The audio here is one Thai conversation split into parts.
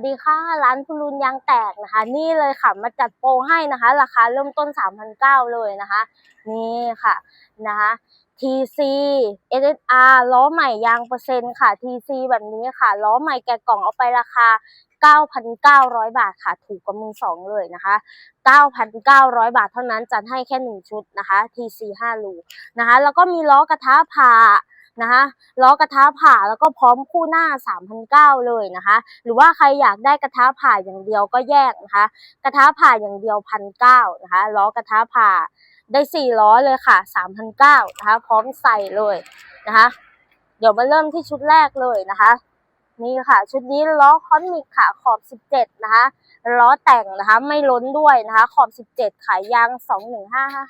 สวัสดีค่ะร้านพุรุนยางแตกนะคะ นี่เลยค่ะมาจัดโปรให้นะคะ ราคาเริ่มต้น 3,900 เลยนะคะ นี่ค่ะนะคะ TC SSR ล้อใหม่ยางเปอร์เซ็นต์ค่ะ TC แบบนี้ค่ะ ล้อใหม่แกะกล่องเอาไปราคา 9,900 บาทค่ะ ถูกกว่ามือสองเลยนะคะ 9,900 บาทเท่านั้นจัดให้แค่ 1 ชุดนะคะ TC 5รูนะคะ แล้วก็มีล้อกระทะผ่า นะคะล้อกระทะผ่าแล้วก็พร้อมคู่หน้า 3,900 เลยนะคะ หรือว่าใครอยากได้กระทะผ่าอย่างเดียวก็แยกนะคะ กระทะผ่าอย่างเดียว1,900นะคะล้อกระทะผ่าได้สี่ล้อเลยค่ะ3,900นะคะ พร้อมใส่เลยนะคะ เดี๋ยวมาเริ่มที่ชุดแรกเลยนะคะ นี่ค่ะ ชุดนี้ล้อคอนมิกค่ะขอบ 17 นะคะล้อแต่งนะคะไม่ล้นด้วยนะคะขอบ 17 ขายยาง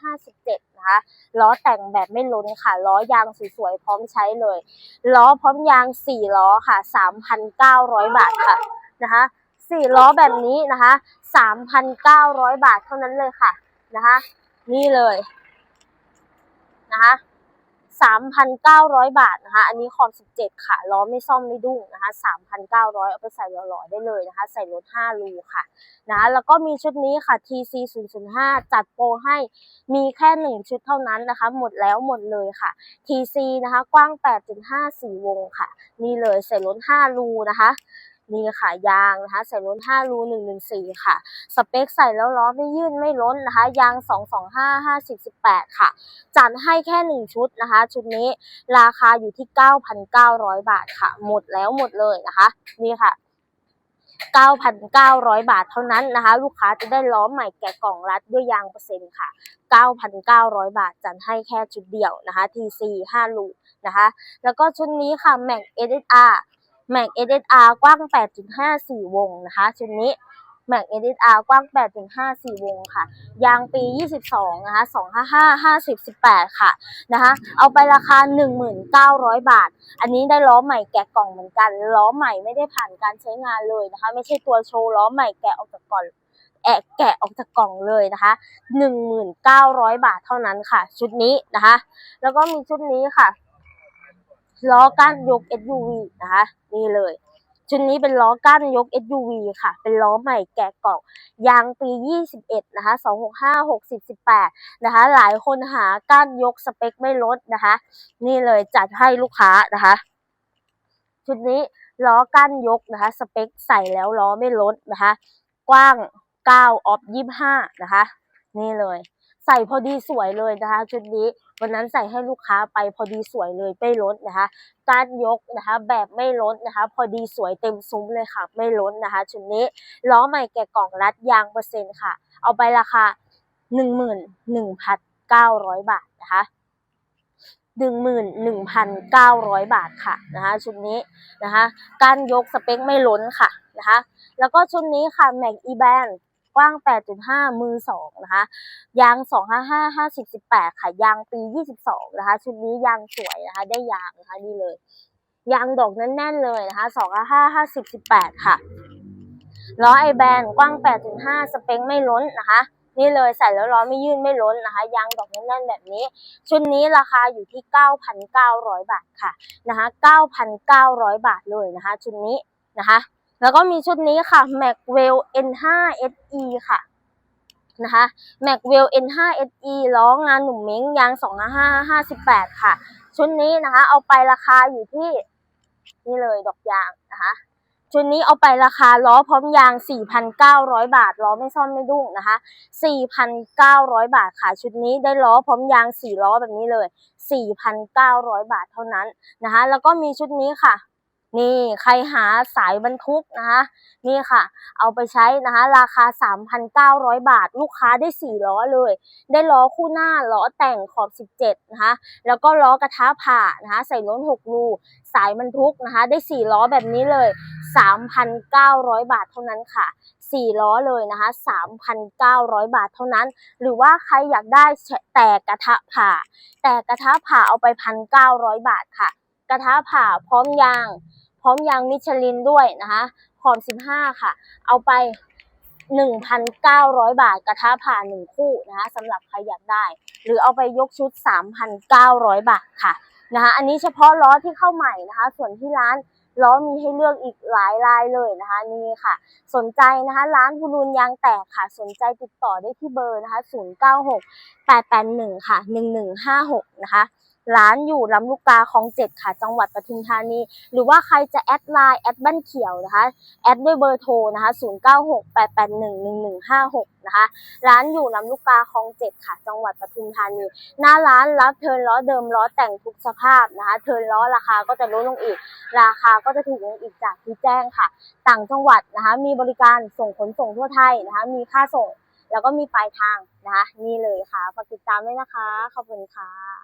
215557 นะคะล้อแต่งแบบไม่ล้นค่ะล้อยางสวยๆพร้อมใช้เลยล้อพร้อมยาง 4 ล้อค่ะ 3,900 บาทค่ะนะคะ4ล้อแบบนี้นะคะ 3,900 บาทเท่านั้นเลยค่ะนะคะนี่เลยนะคะ 3,900 บาทนะคะ อันนี้ขอบ17 ค่ะ ล้อไม่ซ่อมไม่ดุ้งนะคะ 3,900 เอาไปใส่หล่อๆได้เลยนะคะ ใส่รถ5รูค่ะนะคะแล้วก็มีชุดนี้ค่ะ TC 005จัดโปรให้มีแค่ 1 ชุดเท่านั้นนะคะ หมดแล้วหมดเลยค่ะ TC นะคะ กว้าง 8.5 4 วงค่ะ นี่เลยใส่รถ5รูนะคะ นี่ค่ะยางนะคะใส่ล้น5รู114 ค่ะ สเปคใส่แล้วล้อไม่ยื่นไม่ล้นนะคะ ยาง 225 50 18 ค่ะ จัดให้แค่ 1 ชุดนะคะ ชุดนี้ราคาอยู่ที่ 9,900 บาทค่ะ หมดแล้วหมดเลยนะคะ นี่ค่ะ9,900 บาทเท่านั้นนะคะ ลูกค้าจะได้ล้อใหม่แกะกล่องรัดด้วยยางเปอร์เซ็นต์ค่ะ 9,900 บาทจัดให้แค่ชุดเดียวนะคะ TC 5ลูกนะคะ แล้วก็ชุดนี้ค่ะ Mac SSR Mac SSR กว้าง 8.54 วงนะคะชุดนี้ Mac SSR กว้าง 8.54 วงค่ะ ยางปี 22 นะคะ 255 50 18 ค่ะนะคะ เอาไปราคา 19,000 บาท อันนี้ได้ล้อใหม่แกะกล่องเหมือนกัน ล้อใหม่ไม่ได้ผ่านการใช้งานเลยนะคะ ไม่ใช่ตัวโชว์ล้อใหม่แกะออกจากกล่องแอะแกะออกจากกล่องเลยนะคะ 1,900 บาทเท่านั้นค่ะ ชุดนี้นะคะ แล้วก็มีชุดนี้ค่ะ ล้อก้านยก SUV นะคะนี่เลยชุดนี้เป็นล้อก้านยก SUV ค่ะ เป็นล้อใหม่แกะกล่องยางปี 21 นะคะ 265 60 18 นะคะ หลายคนหาก้านยกสเปคไม่ลดนะคะ นี่เลยจัดให้ลูกค้านะคะ ชุดนี้ล้อก้านยกนะคะ สเปคใส่แล้วล้อไม่ลดนะคะ กว้าง 9 ออฟ 25 นะคะ นี่เลย ใส่พอดีสวยเลยนะคะชุดนี้วันนั้นใส่ให้ลูกค้าไปพอดีสวยเลยไม่ล้นนะคะก้านยกนะคะแบบไม่ล้นนะคะ พอดีสวยเต็มซุ้มเลยค่ะ ไม่ล้นนะคะชุดนี้ล้อใหม่แกะกล่องรัดยางเปอร์เซ็นต์ค่ะ เอาไปราคา 11,900 บาทนะคะ11,900 บาทค่ะนะคะชุดนี้นะคะก้านยกสเปคไม่ล้นค่ะนะคะ แล้วก็ชุดนี้ค่ะ Mac e b a n กว้าง 8.5 มือ 2 นะคะ ยาง 255 50 18 ค่ะ ยางปี 22 นะคะ ชุดนี้ยางสวยนะคะ ได้ยางนะคะนี่เลย ยางดอกแน่นๆเลยนะคะ 255 50 18 ค่ะ ล้อไอแบนกว้าง 8.5 สเปคไม่ล้นนะคะนี่เลยใส่แล้วล้อไม่ยื่นไม่ล้นนะคะยางดอกแน่นๆแบบนี้ ชุดนี้ราคาอยู่ที่ 9,900 บาทค่ะนะคะ 9,900 บาทเลยนะคะ ชุดนี้นะคะ แล้วก็มีชุดนี้ค่ะ Macwell N5 SE ค่ะ นะคะ Macwell N5 SE ล้องานหนุ่มเม้งยาง 2558 ค่ะ ชุดนี้นะคะ เอาไปราคาอยู่ที่ นี่เลยดอกยางนะคะชุดนี้เอาไปราคาล้อพร้อมยาง 4,900 บาท ล้อไม่ซ่อมไม่ดุ้งนะคะ 4,900 บาทค่ะ ชุดนี้ได้ล้อพร้อมยาง 4 ล้อแบบนี้เลย 4,900 บาทเท่านั้นนะคะ แล้วก็มีชุดนี้ค่ะ นี่ใครหาสายบรรทุกนะคะนี่ค่ะ เอาไปใช้นะคะราคา 3,900 บาท ลูกค้าได้ 4 ล้อเลย ได้ล้อคู่หน้าล้อแต่งขอบ 17 นะคะ แล้วก็ล้อกระทะผ่านะคะใส่ล้น6รูสายบรรทุกนะคะได้ 4 ล้อแบบนี้เลย 3,900 บาทเท่านั้นค่ะ 4 ล้อเลยนะคะ 3,900 บาทเท่านั้น หรือว่าใครอยากได้แต่กระทะผ่า แต่กระทะผ่าเอาไป 1,900 บาทค่ะ กระทะผ่าพร้อมยาง พร้อมยางมิชลินด้วยนะคะขอบ15 ค่ะ เอาไป 1,900 บาท กระทะผ่าหนึ่งคู่นะคะสำหรับใครอยากได้ หรือเอาไปยกชุด 3,900 บาทค่ะนะคะอันนี้เฉพาะล้อที่เข้าใหม่นะคะ ส่วนที่ร้านล้อมีให้เลือกอีกหลายลายเลยนะคะนี่ค่ะ สนใจนะคะร้านพูรูนยางแตกค่ะ สนใจติดต่อได้ที่เบอร์นะคะ 096 881 ค่ะ 1156 นะคะ ร้านอยู่ลำลูกกาคลองเจ็ดค่ะ จังหวัดปทุมธานี หรือว่าใครจะแอดไลน์แอดบ้านเขียวนะคะ แอดด้วยเบอร์โทรนะคะ0968811156นะคะ ร้านอยู่ลำลูกกาคลองเจ็ดค่ะ จังหวัดปทุมธานี หน้าร้านรับเทินล้อเดิมล้อแต่งทุกสภาพนะคะ เทินล้อราคาก็จะลดลงอีก ราคาก็จะถูกลงอีกจากที่แจ้งค่ะ ต่างจังหวัดนะคะ มีบริการส่งขนส่งทั่วไทยนะคะ มีค่าส่งแล้วก็มีปลายทางนะคะนี่เลยค่ะฝากติดตามด้วยนะคะ ขอบคุณค่ะ